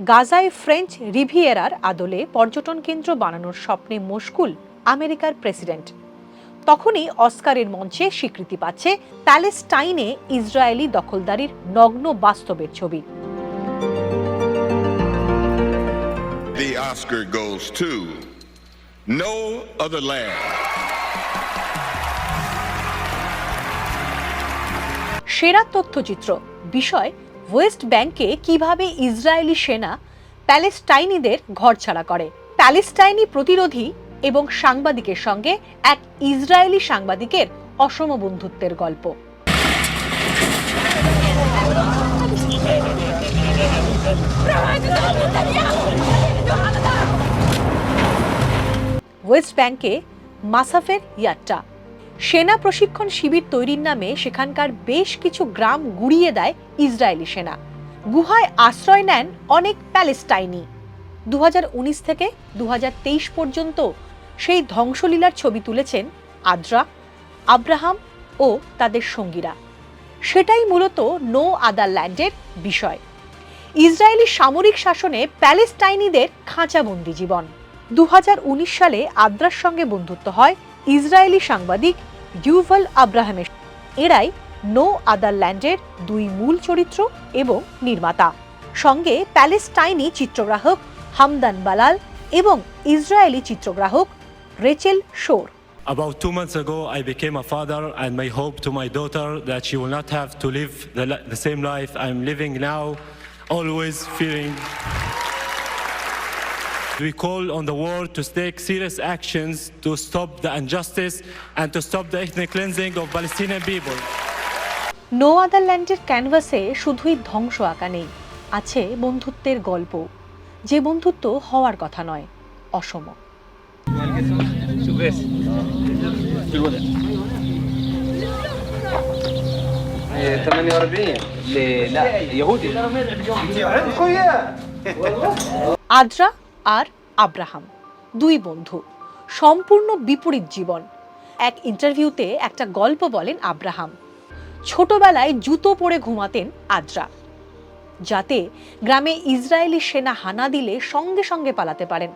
গাজায় ফ্রেঞ্চ রিভিয়েরার আদলে পর্যটন কেন্দ্র বানানোর স্বপ্নে মশগুল আমেরিকার প্রেসিডেন্ট তখনই অস্কারের মঞ্চে স্বীকৃতি পাচ্ছে প্যালেস্টাইনে ইসরায়েলি দখলদারির নগ্ন বাস্তবের ছবি The Oscar goes to No Other Land. সেরা তথ্যচিত্র বিষয় ওয়েস্ট ব্যাংকে কীভাবে ইসরায়েলি সেনা প্যালেস্টাইনিদের ঘরছাড়া করে। প্যালেস্টাইনি প্রতিরোধী এবং সাংবাদিকের সঙ্গে এক ইসরায়েলি সাংবাদিকের অসম বন্ধুত্বের গল্প। ওয়েস্ট ব্যাংকে মাসাফের ইয়াট্টা সেনা প্রশিক্ষণ শিবির তৈরির নামে সেখানকার বেশ কিছু গ্রাম গুড়িয়ে দেয় ইসরায়েলি সেনা। গুহায় আশ্রয় নেন অনেক প্যালেস্টাইনি। দু হাজার উনিশ থেকে দু হাজার তেইশ পর্যন্ত সেই ধ্বংসলীলার ছবি তুলেছেন আদ্রা, আব্রাহাম ও তাদের সঙ্গীরা। সেটাই মূলত নো আদার ল্যান্ডের বিষয়। ইসরায়েলি সামরিক শাসনে প্যালেস্টাইনিদের খাঁচাবন্দি জীবন। দু হাজার উনিশ সালে আদ্রার সঙ্গে বন্ধুত্ব হয় ইসরায়েলি সাংবাদিক ইউভাল আব্রাহামের এরাই নো আদার ল্যান্ডের দুই মূল চরিত্র এবং নির্মাতা সঙ্গে প্যালেস্টাইনি চিত্রগ্রাহক হামদান বালাল এবং Israeli চিত্রগ্রাহক Rachel Szor About two months ago, I became a father, and my hope to my daughter that she will not have to live the, the same life I'm living now, always fearing. We call on the world to take serious actions to stop the injustice and to stop the ethnic cleansing of Palestinian people. No আদারল্যান্ডের ক্যানভাসে শুধুই ধ্বংস আঁকা নেই আছে বন্ধুত্বের গল্প যে বন্ধুত্ব হওয়ার কথা নয় অসম আদ্রা আর আব্রাহাম দুই বন্ধু সম্পূর্ণ বিপরীত জীবন। এক ইন্টারভিউতে একটা গল্প বলেন আব্রাহাম। ছোটবেলায় জুতো পরে ঘুমাতেন আদ্রা যাতে গ্রামে ইসরায়েলি সেনা হানা দিলে সঙ্গে সঙ্গে পালাতে পারেন।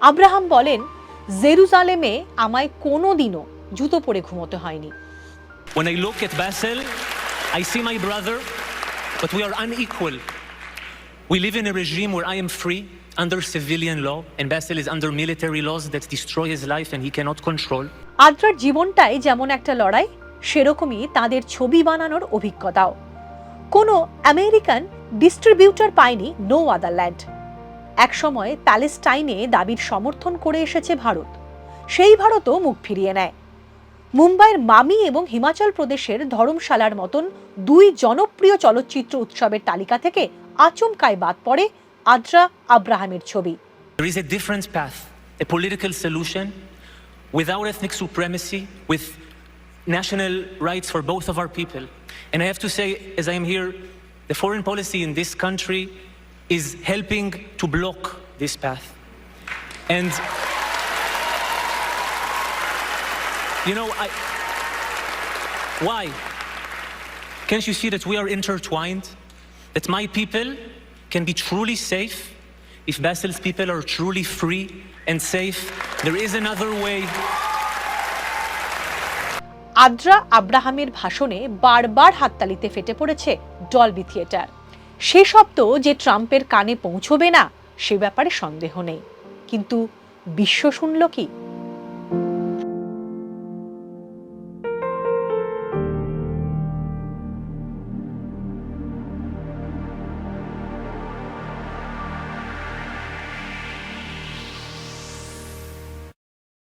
আব্রাহাম বলেন জেরুজালেমে আমায় কোনো দিনও জুতো পরে ঘুমোতে হয়নি। When I look at Basel, I see my brother, but we are unequal. We live in a regime where I am free. Under civilian law, and Basel is under military laws that destroy his life and he cannot control. আদ্রার জীবনটাই যেমন একটা লড়াই সেরকমই তাদের ছবি বানানোর অভিজ্ঞতাও। কোনো আমেরিকান ডিস্ট্রিবিউটর পায়নি নো আদারল্যান্ড একসময় প্যালেস্টাইনে দাবির সমর্থন করে এসেছে ভারত। সেই ভারতও মুখ ফিরিয়ে নেয়। মুম্বাইয়ের মামি এবং হিমাচল প্রদেশের ধর্মশালার মতন দুই জনপ্রিয় চলচ্চিত্র উৎসবের তালিকা থেকে আচমকায় বাদ পড়ে আদ্রা আব্রাহামের ছবি There is a different path, a political solution without ethnic supremacy, with national rights for both of our people. And I have to say, as I am here, the foreign policy in this country is helping to block this path. And you know, I why? Can't you see that we are intertwined? That my people can be truly safe if Basel's people are truly free and safe. There is another way. Adra আব্রাহামের ভাষণে বারবার হাততালিতে ফেটে পড়েছে Dolby theatre সে শব্দ যে ট্রাম্পের কানে পৌঁছবে না, সে ব্যাপারে সন্দেহ নেই কিন্তু বিশ্ব শুনল কি